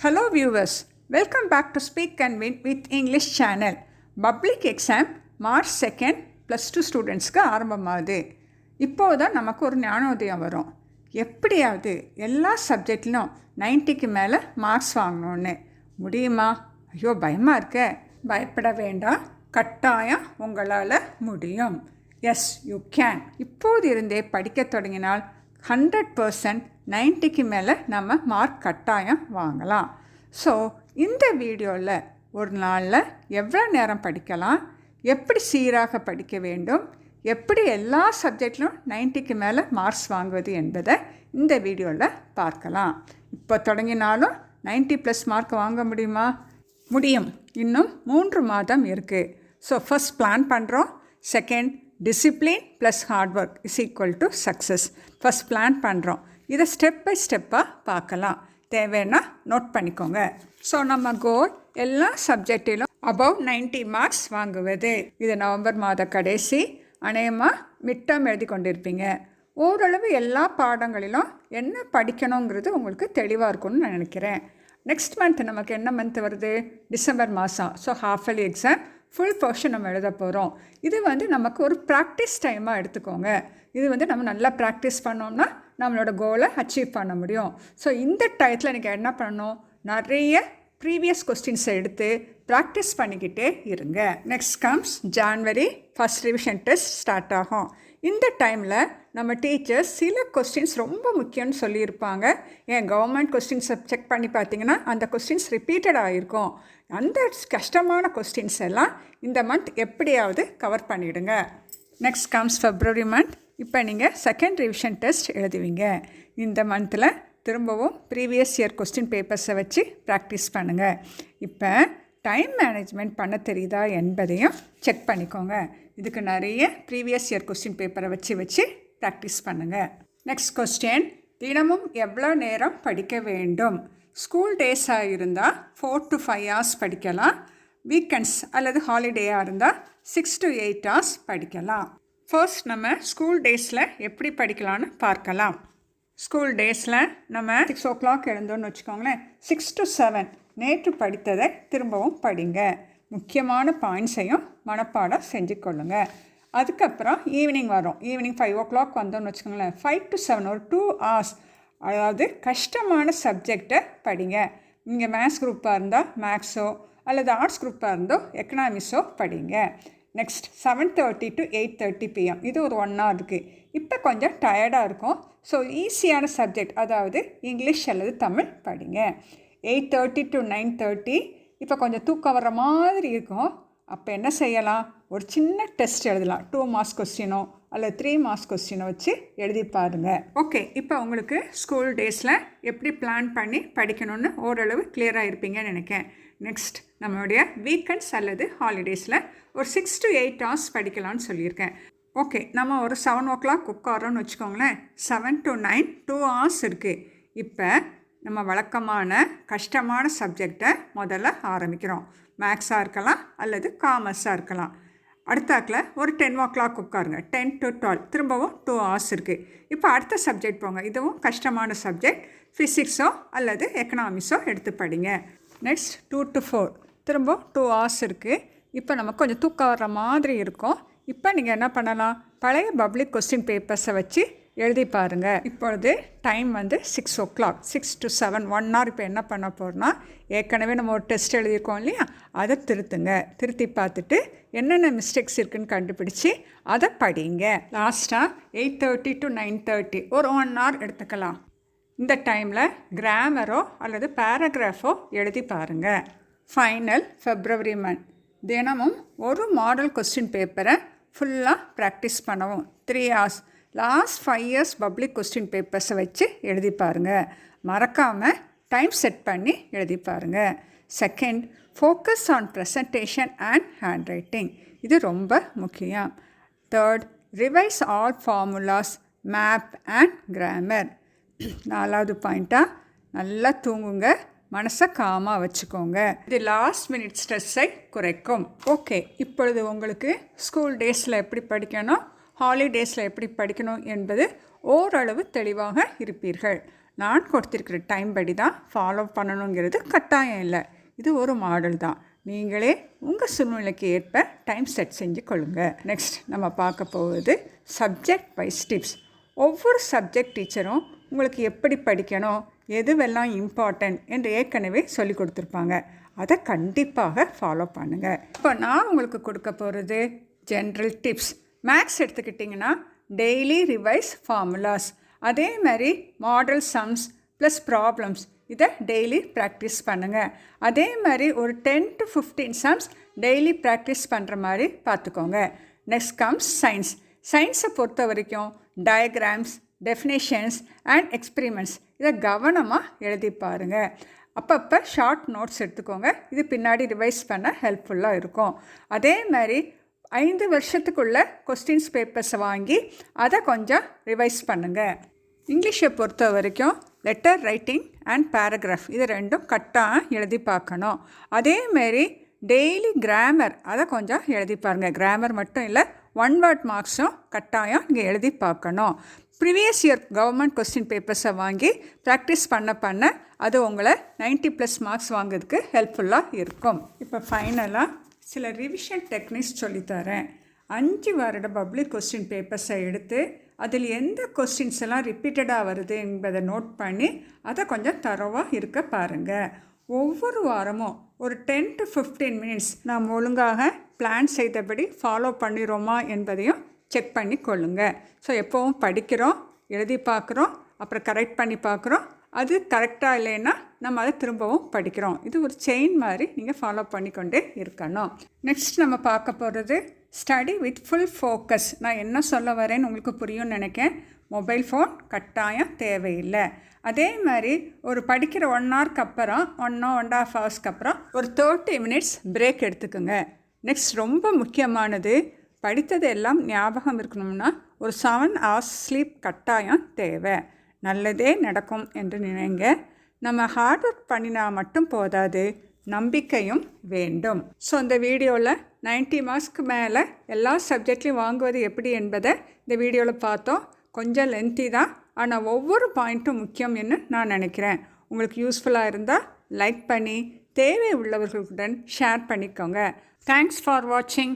Hello viewers welcome back to speak and win with English channel public exam March second plus two ஸ்டூடெண்ட்ஸ்க்கு ஆரம்பமாகுது. இப்போது தான் நமக்கு ஒரு ஞானோதயம் வரும். எப்படியாவது எல்லா சப்ஜெக்ட்லையும் நைன்ட்டிக்கு மேலே மார்க்ஸ் வாங்கணும்னு. முடியுமா? ஐயோ பயமாக இருக்க. பயப்பட வேண்டாம். கட்டாயம் உங்களால் முடியும். எஸ் யூ கேன் இப்போது இருந்தே படிக்க தொடங்கினால் ஹண்ட்ரட் பர்சன்ட் நைன்ட்டிக்கு மேலே நம்ம மார்க் கட்டாயம் வாங்கலாம். ஸோ இந்த வீடியோவில் ஒரு நாளில் எவ்வளோ நேரம் படிக்கலாம் எப்படி சீராக படிக்க வேண்டும் எப்படி எல்லா சப்ஜெக்ட்லையும் நைன்ட்டிக்கு மேலே மார்க்ஸ் வாங்குவது என்பதை இந்த வீடியோவில் பார்க்கலாம். இப்போ தொடங்கினாலும் நைன்ட்டி ப்ளஸ் மார்க் வாங்க முடியுமா? முடியும். இன்னும் மூன்று மாதம் இருக்குது ஸோ ஃபஸ்ட் பிளான் பண்ணுறோம் second discipline plus hard work is equal to success first plan பண்ணுறோம் இதை ஸ்டெப் பை ஸ்டெப்பாக பார்க்கலாம். தேவைன்னா நோட் பண்ணிக்கோங்க. ஸோ நம்ம கோல் எல்லா சப்ஜெக்டிலும் அபவ் 90 மார்க்ஸ் வாங்குவது. இது நவம்பர் மாத கடைசி. அநேகமாக மிட்டம் எழுதி கொண்டிருப்பீங்க. ஓரளவு எல்லா பாடங்களிலும் என்ன படிக்கணுங்கிறது உங்களுக்கு தெளிவாக இருக்கும்னு நான் நினைக்கிறேன். நெக்ஸ்ட் மந்த் நமக்கு என்ன மந்த் வருது? டிசம்பர் மாதம் so half yearly exam full portion நம்ம எழுத போகிறோம் இது வந்து நமக்கு ஒரு ப்ராக்டிஸ் டைமாக எடுத்துக்கோங்க. இது வந்து நம்ம நல்லா ப்ராக்டிஸ் பண்ணோம்னா நம்மளோட கோலை அச்சீவ் பண்ண முடியும். ஸோ இந்த டயத்தில் நீங்கள் என்ன பண்ணணும்? நிறைய ப்ரீவியஸ் கொஸ்டின்ஸை எடுத்து ப்ராக்டிஸ் பண்ணிக்கிட்டே இருங்க. Next comes January first revision test start ஆகும். இந்த டைமில் நம்ம டீச்சர்ஸ் சில கொஸ்டின்ஸ் ரொம்ப முக்கியம்னு சொல்லியிருப்பாங்க. ஏன் கவர்மெண்ட் கொஸ்டின்ஸை செக் பண்ணி பார்த்தீங்கன்னா அந்த கொஸ்டின்ஸ் ரிப்பீட்டட் ஆகிருக்கும் அந்த கஷ்டமான கொஸ்டின்ஸ் எல்லாம் இந்த மந்த் எப்படியாவது கவர் பண்ணிவிடுங்க நெக்ஸ்ட் கம்ஸ் ஃபெப்ரவரி மந்த் இப்போ நீங்கள் செகண்ட் ரிவிஷன் டெஸ்ட் எழுதுவீங்க. இந்த மந்தில் திரும்பவும் ப்ரீவியஸ் இயர் கொஸ்டின் பேப்பர்ஸை வச்சு ப்ராக்டிஸ் பண்ணுங்கள் இப்போ டைம் மேனேஜ்மெண்ட் பண்ண தெரியுதா என்பதையும் செக் பண்ணிக்கோங்க. இதுக்கு நிறைய ப்ரீவியஸ் இயர் கொஸ்டின் பேப்பரை வச்சு வச்சு ப்ராக்டிஸ் பண்ணுங்கள் நெக்ஸ்ட் கொஸ்டின் தினமும் எவ்வளோ நேரம் படிக்க வேண்டும்? ஸ்கூல் டேஸாக இருந்தால் ஃபோர் டு ஃபைவ் ஹவர்ஸ் படிக்கலாம். வீக்கெண்ட்ஸ் அல்லது ஹாலிடேயாக இருந்தால் சிக்ஸ் டு எயிட் ஹவர்ஸ் படிக்கலாம். ஃபர்ஸ்ட் நம்ம ஸ்கூல் டேஸில் எப்படி படிக்கலாம்னு பார்க்கலாம். ஸ்கூல் டேஸில் நம்ம சிக்ஸ் ஓ கிளாக் எழுந்தோன்னு வச்சுக்கோங்களேன். சிக்ஸ் டு செவன் நேற்று படித்ததை திரும்பவும் படிங்க. முக்கியமான பாயிண்ட்ஸையும் மனப்பாடம் செஞ்சு கொள்ளுங்கள் அதுக்கப்புறம் ஈவினிங் வரும். ஈவினிங் ஃபைவ் ஓ கிளாக் வந்தோம்னு வச்சுக்கோங்களேன். ஃபைவ் டு செவன் ஒரு டூ ஹவர்ஸ் அதாவது கஷ்டமான சப்ஜெக்டை படிங்க. நீங்கள் மேத்ஸ் குரூப்பாக இருந்தால் மேக்ஸோ அல்லது ஆர்ட்ஸ் குரூப்பாக இருந்தோ எக்கனாமிக்ஸோ படிங்க. Next seven thirty to eight thirty PM இது ஒரு ஒன் ஹவர் இருக்குது இப்போ கொஞ்சம் டயர்டாக இருக்கும். ஸோ ஈஸியான சப்ஜெக்ட் அதாவது இங்கிலீஷ் அல்லது தமிழ் படிங்க. Eight thirty to nine thirty இப்போ கொஞ்சம் தூக்கம் வர மாதிரி இருக்கும். அப்போ என்ன செய்யலாம்? ஒரு சின்ன டெஸ்ட் எழுதலாம். டூ மார்க்ஸ் கொஸ்டினோ அல்லது த்ரீ மார்க்ஸ் கொஸ்டினை வச்சு எழுதி பாருங்க. ஓகே இப்போ உங்களுக்கு ஸ்கூல் டேஸில் எப்படி பிளான் பண்ணி படிக்கணும்னு ஓரளவு கிளியராக இருப்பீங்கன்னு நினைக்கிறேன். நெக்ஸ்ட் நம்மளுடைய வீக்கெண்ட்ஸ் அல்லது ஹாலிடேஸில் ஒரு சிக்ஸ் டு எயிட் ஹவர்ஸ் படிக்கலாம்னு சொல்லியிருக்கேன். ஓகே நம்ம ஒரு செவன் ஓ கிளாக் உட்காரோன்னு வச்சுக்கோங்களேன். Seven to nine two hours இருக்குது இப்போ நம்ம வழக்கமான கஷ்டமான சப்ஜெக்டை முதல்ல ஆரம்பிக்கிறோம். மேக்ஸாக இருக்கலாம் அல்லது காமர்ஸாக இருக்கலாம். அடுத்தாக்கில் ஒரு டென் ஓ கிளாக் உட்காருங்க. டென் டு டுவெல் திரும்பவும் டூ ஹவர்ஸ் இருக்குது இப்போ அடுத்த சப்ஜெக்ட் போங்க. இதுவும் கஷ்டமான சப்ஜெக்ட் ஃபிசிக்ஸோ அல்லது எக்கனாமிக்ஸோ எடுத்து படிங்க. நெக்ஸ்ட் டூ டு ஃபோர் திரும்ப டூ ஹவர்ஸ் இருக்குது இப்போ நமக்கு கொஞ்சம் தூக்கம் வர்ற மாதிரி இருக்கும். இப்போ நீங்கள் என்ன பண்ணலாம்? பழைய பப்ளிக் கொஸ்டின் பேப்பர்ஸை வச்சு எழுதி பாருங்கள் இப்பொழுது டைம் வந்து six o'clock six to seven one hour இப்போ என்ன பண்ண போகிறோன்னா ஏற்கனவே நம்ம ஒரு டெஸ்ட் எழுதியிருக்கோம் இல்லையா? அதை திருத்துங்க. திருத்தி பார்த்துட்டு என்னென்ன மிஸ்டேக்ஸ் இருக்குதுன்னு கண்டுபிடிச்சி அதை படிங்க. லாஸ்ட்டாக eight thirty to nine thirty ஒரு ஒன் ஹவர் எடுத்துக்கலாம். இந்த டைமில் கிராமரோ அல்லது பேராகிராஃபோ எழுதி பாருங்கள் ஃபைனல் ஃபெப்ரவரி மந்த் தினமும் ஒரு மாடல் கொஸ்டின் பேப்பரை ஃபுல்லாக ப்ராக்டிஸ் பண்ணவும். Three hours last five years public question பேப்பர்ஸை வச்சு எழுதி பாருங்கள் மறக்காமல் டைம் செட் பண்ணி எழுதி பாருங்கள் second focus on presentation and handwriting இது ரொம்ப முக்கியம். Third revise all formulas map and grammar நாலாவது பாயிண்ட்டாக நல்லா தூங்குங்க. மனசை காமாக வச்சுக்கோங்க. இது லாஸ்ட் மினிட் ஸ்ட்ரெஸ்ஸை குறைக்கும். ஓகே இப்பொழுது உங்களுக்கு ஸ்கூல் டேஸில் எப்படி படிக்கணும்? ஹாலிடேஸில் எப்படி படிக்கணும் என்பது ஓரளவு தெளிவாக இருப்பீர்கள். நான் கொடுத்துருக்கிற டைம் படி தான் ஃபாலோ பண்ணணுங்கிறது கட்டாயம் இல்லை. இது ஒரு மாடல் தான். நீங்களே உங்கள் சூழ்நிலைக்கு ஏற்ப டைம் செட் செஞ்சு கொள்ளுங்க. நெக்ஸ்ட் நம்ம பார்க்க போவது சப்ஜெக்ட் வைஸ் டிப்ஸ் ஒவ்வொரு சப்ஜெக்ட் டீச்சரும் உங்களுக்கு எப்படி படிக்கணும் எதுவெல்லாம் இம்பார்ட்டன்ட் என்று ஏற்கனவே சொல்லி கொடுத்துருப்பாங்க. அதை கண்டிப்பாக ஃபாலோ பண்ணுங்கள் இப்போ நான் உங்களுக்கு கொடுக்க போகிறது ஜென்ரல் டிப்ஸ் மேக்ஸ் எடுத்துக்கிட்டிங்கன்னா டெய்லி ரிவைஸ் ஃபார்முலாஸ் அதே மாதிரி மாடல் சம்ஸ் ப்ளஸ் ப்ராப்ளம்ஸ் இதை டெய்லி ப்ராக்டிஸ் பண்ணுங்கள் அதே மாதிரி ஒரு ten to fifteen sums daily practice பண்ணுற மாதிரி பார்த்துக்கோங்க. நெக்ஸ்ட் கம்ஸ் சயின்ஸ் சயின்ஸை பொறுத்த வரைக்கும் டயக்ராம்ஸ் டெஃபினேஷன்ஸ் அண்ட் எக்ஸ்பிரிமெண்ட்ஸ் இதை கவனமாக எழுதி பாருங்கள் அப்பப்போ ஷார்ட் நோட்ஸ் எடுத்துக்கோங்க. இது பின்னாடி ரிவைஸ் பண்ண ஹெல்ப்ஃபுல்லாக இருக்கும். அதே மாதிரி ஐந்து வருஷத்துக்குள்ள கொஸ்டின்ஸ் பேப்பர்ஸை வாங்கி அதை கொஞ்சம் ரிவைஸ் பண்ணுங்கள் இங்கிலீஷை பொறுத்த வரைக்கும் லெட்டர் ரைட்டிங் அண்ட் பேராகிராஃப் இது ரெண்டும் கட்டாயம் எழுதி பார்க்கணும். அதேமாரி டெய்லி கிராமர் அதை கொஞ்சம் எழுதி பாருங்கள் கிராமர் மட்டும் இல்லை ஒன் வேர்ட் மார்க்ஸும் கட்டாயம் நீங்கள் எழுதி பார்க்கணும். ப்ரீவியஸ் இயர் கவர்மெண்ட் கொஸ்டின் பேப்பர்ஸை வாங்கி ப்ராக்டிஸ் பண்ண பண்ண அது உங்களை 90 ப்ளஸ் மார்க்ஸ் வாங்குறதுக்கு ஹெல்ப்ஃபுல்லாக இருக்கும். இப்போ ஃபைனலாக சில ரிவிஷன் டெக்னிக்ஸ் சொல்லித்தரேன். அஞ்சு வருட பப்ளிக் கொஸ்டின் பேப்பர்ஸை எடுத்து அதில் எந்த கொஸ்டின்ஸ் எல்லாம் ரிப்பீட்டடாக வருது என்பதை நோட் பண்ணி அதை கொஞ்சம் தரவாக இருக்க பாருங்கள் ஒவ்வொரு வாரமும் ஒரு டென் டு ஃபிஃப்டீன் மினிட்ஸ் நாம் ஒழுங்காக பிளான் செய்தபடி ஃபாலோ பண்ணிடுறோமா என்பதையும் செக் பண்ணி கொள்ளுங்கள் ஸோ எப்போவும் படிக்கிறோம் எழுதி பார்க்குறோம் அப்புறம் கரெக்ட் பண்ணி பார்க்குறோம். அது கரெக்டாக இல்லைன்னா நம்ம அதை திரும்பவும் படிக்கிறோம். இது ஒரு செயின் மாதிரி நீங்கள் ஃபாலோ பண்ணிக்கொண்டே இருக்கணும். நெக்ஸ்ட் நம்ம பார்க்க போகிறது ஸ்டடி வித் ஃபுல் ஃபோக்கஸ் நான் என்ன சொல்ல வரேன்னு உங்களுக்கு புரியும்னு நினைக்கேன். மொபைல் ஃபோன் கட்டாயம் தேவையில்லை. அதே மாதிரி ஒரு படிக்கிற ஒன் ஹவருக்கு அப்புறம் ஒன் ஒன் ஹாஃப் ஹவர்ஸ்க்கு அப்புறம் ஒரு தேர்ட்டி மினிட்ஸ் பிரேக் எடுத்துக்கோங்க. நெக்ஸ்ட் ரொம்ப முக்கியமானது படித்தது எல்லாம் ஞாபகம் இருக்கணும்னா ஒரு செவன் ஹவர்ஸ் ஸ்லீப் கட்டாயம் தேவை. நல்லதே நடக்கும் என்று நினைங்க. நம்ம ஹார்ட் ஒர்க் பண்ணினா மட்டும் போதாது நம்பிக்கையும் வேண்டும். ஸோ இந்த வீடியோவில் 90 மார்க்ஸ்க்கு மேலே எல்லா சப்ஜெக்ட்லையும் வாங்குவது எப்படி என்பதை இந்த வீடியோவில் பார்த்தோம். கொஞ்சம் லென்த்தி தான். ஆனால் ஒவ்வொரு பாயிண்ட்டும் முக்கியம் என்று நான் நினைக்கிறேன். உங்களுக்கு யூஸ்ஃபுல்லாக இருந்தால் லைக் பண்ணி தேவை உள்ளவர்களுடன் ஷேர் பண்ணிக்கோங்க. தேங்க்ஸ் ஃபார் வாட்சிங்